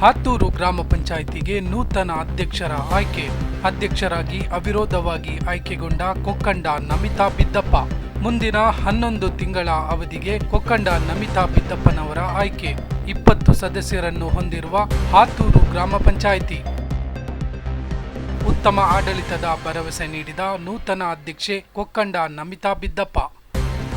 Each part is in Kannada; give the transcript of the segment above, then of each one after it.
ಹಾತೂರು ಗ್ರಾಮ ಪಂಚಾಯಿತಿಗೆ ನೂತನ ಅಧ್ಯಕ್ಷರ ಆಯ್ಕೆ. ಅಧ್ಯಕ್ಷರಾಗಿ ಅವಿರೋಧವಾಗಿ ಆಯ್ಕೆಗೊಂಡ ಕೊಕ್ಕಂಡ ನಮಿತಾ ಬಿದ್ದಪ್ಪ. ಮುಂದಿನ ಹನ್ನೊಂದು ತಿಂಗಳ ಅವಧಿಗೆ ಕೊಕ್ಕಂಡ ನಮಿತಾ ಬಿದ್ದಪ್ಪನವರ ಆಯ್ಕೆ. ಇಪ್ಪತ್ತು ಸದಸ್ಯರನ್ನು ಹೊಂದಿರುವ ಹಾತೂರು ಗ್ರಾಮ ಪಂಚಾಯಿತಿ. ಉತ್ತಮ ಆಡಳಿತದ ಭರವಸೆ ನೀಡಿದ ನೂತನ ಅಧ್ಯಕ್ಷೆ ಕೊಕ್ಕಂಡ ನಮಿತಾ ಬಿದ್ದಪ್ಪ.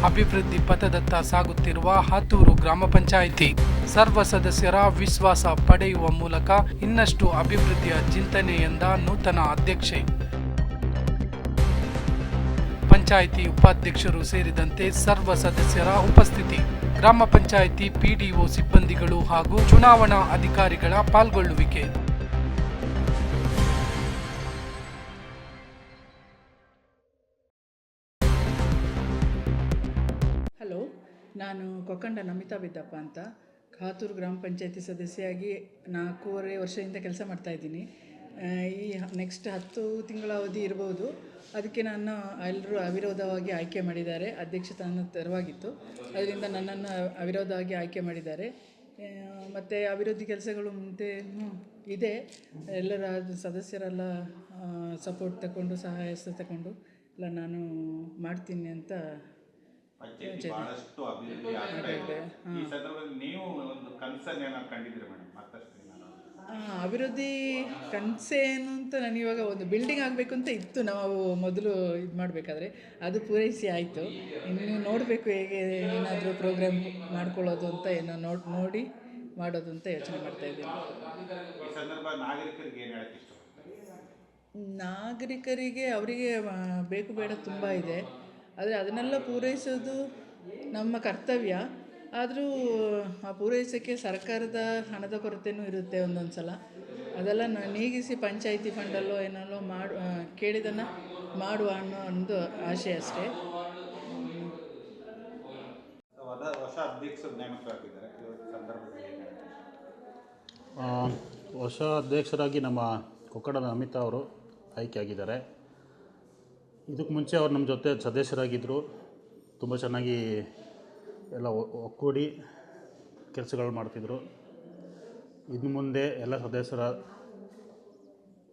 ಅಭಿವೃದ್ಧಿ ಪಥದತ್ತ ಸಾಗುತ್ತಿರುವ ಹಾತೂರು ಗ್ರಾಮ ಪಂಚಾಯಿತಿ. ಸರ್ವ ಸದಸ್ಯರ ವಿಶ್ವಾಸ ಪಡೆಯುವ ಮೂಲಕ ಇನ್ನಷ್ಟು ಅಭಿವೃದ್ಧಿಯ ಚಿಂತನೆ ಎಂದ ನೂತನ ಅಧ್ಯಕ್ಷೆ. ಪಂಚಾಯಿತಿ ಉಪಾಧ್ಯಕ್ಷರು ಸೇರಿದಂತೆ ಸರ್ವ ಸದಸ್ಯರ ಉಪಸ್ಥಿತಿ. ಗ್ರಾಮ ಪಂಚಾಯಿತಿ ಪಿಡಿಒ ಸಿಬ್ಬಂದಿಗಳು ಹಾಗೂ ಚುನಾವಣಾ ಅಧಿಕಾರಿಗಳ ಪಾಲ್ಗೊಳ್ಳುವಿಕೆ. ನಾನು ಕೊಕ್ಕಂಡ ನಮಿತಾ ಬಿದ್ದಪ್ಪ ಅಂತ ಖಾತೂರು ಗ್ರಾಮ ಪಂಚಾಯತಿ ಸದಸ್ಯೆಯಾಗಿ ನಾಲ್ಕೂವರೆ ವರ್ಷದಿಂದ ಕೆಲಸ ಮಾಡ್ತಾಯಿದ್ದೀನಿ ಈ ನೆಕ್ಸ್ಟ್ ಹತ್ತು ತಿಂಗಳ ಅವಧಿ ಇರ್ಬೋದು. ಅದಕ್ಕೆ ನಾನು ಎಲ್ಲರೂ ಅವಿರೋಧವಾಗಿ ಆಯ್ಕೆ ಮಾಡಿದ್ದಾರೆ. ಅಧ್ಯಕ್ಷ ತೆರವಾಗಿತ್ತು. ಅದರಿಂದ ನನ್ನನ್ನು ಅವಿರೋಧವಾಗಿ ಆಯ್ಕೆ ಮಾಡಿದ್ದಾರೆ. ಮತ್ತು ಅಭಿವೃದ್ಧಿ ಕೆಲಸಗಳು ಮುಂದೆ ಇದೆ. ಎಲ್ಲರ ಸದಸ್ಯರೆಲ್ಲ ಸಪೋರ್ಟ್ ತಗೊಂಡು ಸಹಾಯ ತಗೊಂಡು ಎಲ್ಲ ನಾನು ಮಾಡ್ತೀನಿ ಅಂತ ಪಂಚಾಯತಿ ಬಹಳಷ್ಟು ಅಭಿವೃದ್ಧಿ ಆಗ್ತಾ ಇದೆ. ಈ ಸಂದರ್ಭದಲ್ಲಿ ನೀವು ಒಂದು ಕನ್ಸರ್ನ್ ಏನಾದ್ರು ಕಂಡಿದ್ದೀರಿ ಮೇಡಮ್? ಮತ್ತಷ್ಟು ಅಭಿವೃದ್ಧಿ ಕನಸೇನು ಅಂತ ನಾನು ಇವಾಗ ಒಂದು ಬಿಲ್ಡಿಂಗ್ ಆಗಬೇಕು ಅಂತ ಇತ್ತು. ನಾವು ಮೊದಲು ಇದು ಮಾಡಬೇಕಾದ್ರೆ ಅದು ಪೂರೈಸಿ ಆಯಿತು. ಇನ್ನು ನೋಡಬೇಕು ಹೇಗೆ ಏನಾದರೂ ಪ್ರೋಗ್ರಾಮ್ ಮಾಡ್ಕೊಳ್ಳೋದು ಅಂತ ಏನೋ ನೋಡಿ ನೋಡಿ ಮಾಡೋದು ಅಂತ ಯೋಚನೆ ಮಾಡ್ತಾ ಇದ್ದೀನಿ. ಈ ಸಂದರ್ಭ ನಾಗರಿಕರಿಗೆ ಏನು ಹೇಳಕ್ಕೆ ಇಷ್ಟಪಡ್ತಾರೆ? ನಾಗರಿಕರಿಗೆ ಅವರಿಗೆ ಬೇಕು ಬೇಡ ತುಂಬ ಇದೆ. ಆದರೆ ಅದನ್ನೆಲ್ಲ ಪೂರೈಸೋದು ನಮ್ಮ ಕರ್ತವ್ಯ. ಆದರೂ ಆ ಪೂರೈಸೋಕ್ಕೆ ಸರ್ಕಾರದ ಹಣದ ಕೊರತೆಯೂ ಇರುತ್ತೆ ಒಂದೊಂದು ಸಲ ಅದೆಲ್ಲ ನ- ನೀಗಿಸಿ ಪಂಚಾಯಿತಿ ಫಂಡಲ್ಲೋ ಏನಲ್ಲೋ ಮಾಡು ಕೇಳಿದ್ದನ್ನು ಮಾಡುವ ಅನ್ನೋ ಒಂದು ಆಶೆ ಅಷ್ಟೇ. ಹೊಸ ಅಧ್ಯಕ್ಷರಾಗಿ ನಮ್ಮ ಕೊಕ್ಕಡದ ಅಮಿತಾ ಅವರು ಆಯ್ಕೆಯಾಗಿದ್ದಾರೆ ಇದಕ್ಕೆ ಮುಂಚೆ ಅವ್ರು ನಮ್ಮ ಜೊತೆ ಸದಸ್ಯರಾಗಿದ್ದರು ತುಂಬ ಚೆನ್ನಾಗಿ ಎಲ್ಲ ಒಕ್ಕೂಡಿ ಕೆಲಸಗಳು ಮಾಡ್ತಿದ್ರು. ಇನ್ನು ಮುಂದೆ ಎಲ್ಲ ಸದಸ್ಯರ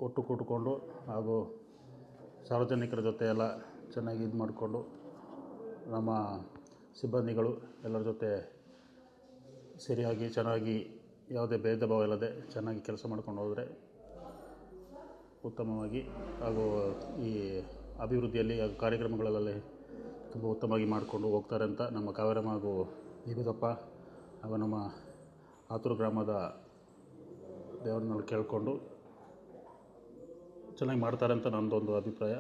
ಒಟ್ಟು ಕೂಟ್ಕೊಂಡು ಹಾಗೂ ಸಾರ್ವಜನಿಕರ ಜೊತೆ ಎಲ್ಲ ಚೆನ್ನಾಗಿ ಇದು ಮಾಡಿಕೊಂಡು ನಮ್ಮ ಸಿಬ್ಬಂದಿಗಳು ಎಲ್ಲರ ಜೊತೆ ಸರಿಯಾಗಿ, ಚೆನ್ನಾಗಿ ಯಾವುದೇ ಭೇದ ಭಾವ ಇಲ್ಲದೆ ಚೆನ್ನಾಗಿ ಕೆಲಸ ಮಾಡ್ಕೊಂಡು ಹೋದರೆ ಉತ್ತಮವಾಗಿ ಹಾಗೂ ಈ ಅಭಿವೃದ್ಧಿಯಲ್ಲಿ ಹಾಗೂ ಕಾರ್ಯಕ್ರಮಗಳಲ್ಲಿ ತುಂಬ ಉತ್ತಮವಾಗಿ ಮಾಡಿಕೊಂಡು ಹೋಗ್ತಾರೆ ಅಂತ ನಮ್ಮ ಕಾವೇರಮ್ಮ ಹಾಗೂ ನಿಗುದಪ್ಪ ಹಾಗೂ ನಮ್ಮ ಆತೂರು ಗ್ರಾಮದ ದೇವರನ್ನಲ್ಲಿ ಕೇಳಿಕೊಂಡು ಚೆನ್ನಾಗಿ ಮಾಡ್ತಾರೆ ಅಂತ ನನ್ನದೊಂದು ಅಭಿಪ್ರಾಯ.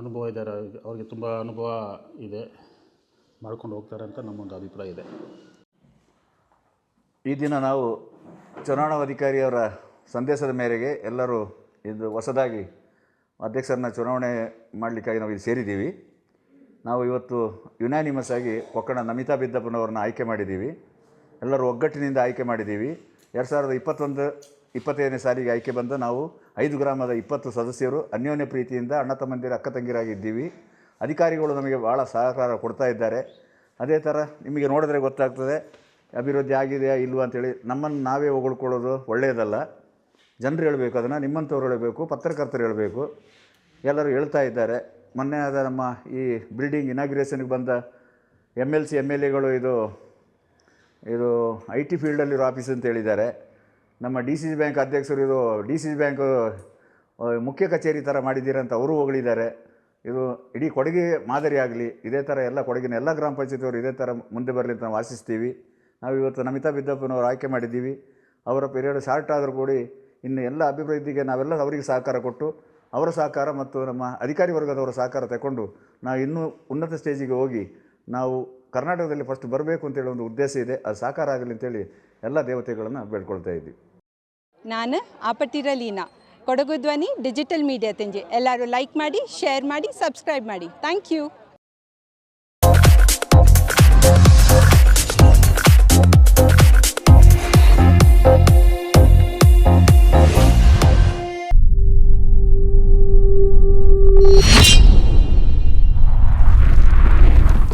ಅನುಭವ ಇದ್ದಾರೆ ಅವರಿಗೆ ಅವ್ರಿಗೆ ತುಂಬ ಅನುಭವ ಇದೆ, ಮಾಡ್ಕೊಂಡು ಹೋಗ್ತಾರೆ ಅಂತ ನಮ್ಮೊಂದು ಅಭಿಪ್ರಾಯ ಇದೆ. ಈ ದಿನ ನಾವು ಚುನಾವಣಾಧಿಕಾರಿಯವರ ಸಂದೇಶದ ಮೇರೆಗೆ ಎಲ್ಲರೂ ಇದು ಹೊಸದಾಗಿ ಅಧ್ಯಕ್ಷರನ್ನ ಚುನಾವಣೆ ಮಾಡಲಿಕ್ಕಾಗಿ ನಾವು ಇಲ್ಲಿ ಸೇರಿದ್ದೀವಿ. ನಾವು ಇವತ್ತು ಯುನಾನಿಮಸ್ ಆಗಿ ಕೊಕ್ಕಣ ನಮಿತಾ ಬಿದ್ದಪ್ಪನವ್ರನ್ನ ಆಯ್ಕೆ ಮಾಡಿದ್ದೀವಿ. ಎಲ್ಲರೂ ಒಗ್ಗಟ್ಟಿನಿಂದ ಆಯ್ಕೆ ಮಾಡಿದ್ದೀವಿ. ಎರಡು ಸಾವಿರದ ಇಪ್ಪತ್ತೊಂದು, ಇಪ್ಪತ್ತೈದನೇ ಸಾರಿಗೆ ಆಯ್ಕೆ ಬಂದ ನಾವು ಐದು ಗ್ರಾಮದ ಇಪ್ಪತ್ತು ಸದಸ್ಯರು ಅನ್ಯೋನ್ಯ ಪ್ರೀತಿಯಿಂದ ಅಣ್ಣ ತಮ್ಮಂದಿರ ಅಕ್ಕ ತಂಗಿರಾಗಿದ್ದೀವಿ ಅಧಿಕಾರಿಗಳು ನಮಗೆ ಭಾಳ ಸಹಕಾರ ಕೊಡ್ತಾ ಇದ್ದಾರೆ. ಅದೇ ಥರ ನಿಮಗೆ ನೋಡಿದ್ರೆ ಗೊತ್ತಾಗ್ತದೆ, ಅಭಿವೃದ್ಧಿ ಆಗಿದೆಯಾ ಇಲ್ವಾ ಅಂತೇಳಿ ನಮ್ಮನ್ನು ನಾವೇ ಹೊಗಳ್ಕೊಳ್ಳೋದು ಒಳ್ಳೆಯದಲ್ಲ. ಜನರು ಹೇಳಬೇಕು, ಅದನ್ನು ನಿಮ್ಮಂಥವ್ರು ಹೇಳಬೇಕು, ಪತ್ರಕರ್ತರು ಹೇಳಬೇಕು. ಎಲ್ಲರೂ ಹೇಳ್ತಾ ಇದ್ದಾರೆ. ಮೊನ್ನೆ ಆದ ನಮ್ಮ ಈ ಬಿಲ್ಡಿಂಗ್ ಇನಾಗ್ರೇಷನ್ಗೆ ಬಂದ M L C M L ಎಗಳು ಇದು ಇದು ಐ ಟಿ ಫೀಲ್ಡಲ್ಲಿರೋ ಆಫೀಸ್ ಅಂತ ಹೇಳಿದ್ದಾರೆ. ನಮ್ಮ ಡಿ ಸಿ ಸಿ ಬ್ಯಾಂಕ್ ಅಧ್ಯಕ್ಷರು ಇದು ಡಿ ಸಿ ಸಿ ಬ್ಯಾಂಕ್ ಮುಖ್ಯ ಕಚೇರಿ ಥರ ಮಾಡಿದ್ದೀರ ಅಂತ ಅವರು ಹೊಗಳಿದ್ದಾರೆ. ಇದು ಇಡೀ ಕೊಡಗೆ ಮಾದರಿ ಆಗಲಿ, ಇದೇ ಥರ ಎಲ್ಲ ಕೊಡಗಿನ ಎಲ್ಲ ಗ್ರಾಮ ಪಂಚಾಯತಿಯವರು ಇದೇ ಥರ ಮುಂದೆ ಬರಲಿ ಅಂತ ನಾವು ಆಶಿಸ್ತೀವಿ. ನಾವು ಇವತ್ತು ನಮಿತಾ ಬಿದ್ದಪ್ಪನವರು ಆಯ್ಕೆ ಮಾಡಿದ್ದೀವಿ. ಅವರ ಪೀರಿಯಡ್ ಶಾರ್ಟ್ ಆದರೂ ಕೂಡಿ ಇನ್ನು ಎಲ್ಲ ಅಭಿವೃದ್ಧಿಗೆ ನಾವೆಲ್ಲ ಅವರಿಗೆ ಸಹಕಾರ ಕೊಟ್ಟು ಅವರ ಸಹಕಾರ ಮತ್ತು ನಮ್ಮ ಅಧಿಕಾರಿ ವರ್ಗದವರ ಸಹಕಾರ ತಗೊಂಡು ನಾವು ಇನ್ನೂ ಉನ್ನತ ಸ್ಟೇಜಿಗೆ ಹೋಗಿ ನಾವು ಕರ್ನಾಟಕದಲ್ಲಿ ಫಸ್ಟ್ ಬರಬೇಕು ಅಂತೇಳಿ ಒಂದು ಉದ್ದೇಶ ಇದೆ. ಅದು ಸಾಕಾರ ಆಗಲಿ ಅಂತೇಳಿ ಎಲ್ಲ ದೇವತೆಗಳನ್ನು ಬೇಡ್ಕೊಳ್ತಾ ಇದ್ದೀವಿ. ನಾನು ಆಪಟ್ಟಿರ ಲೀನಾ ಕೊಡಗು ಧ್ವನಿ ಡಿಜಿಟಲ್ ಮೀಡಿಯಾ ತೆಂಜಿ. ಎಲ್ಲರೂ ಲೈಕ್ ಮಾಡಿ ಶೇರ್ ಮಾಡಿ ಸಬ್ಸ್ಕ್ರೈಬ್ ಮಾಡಿ. Thank you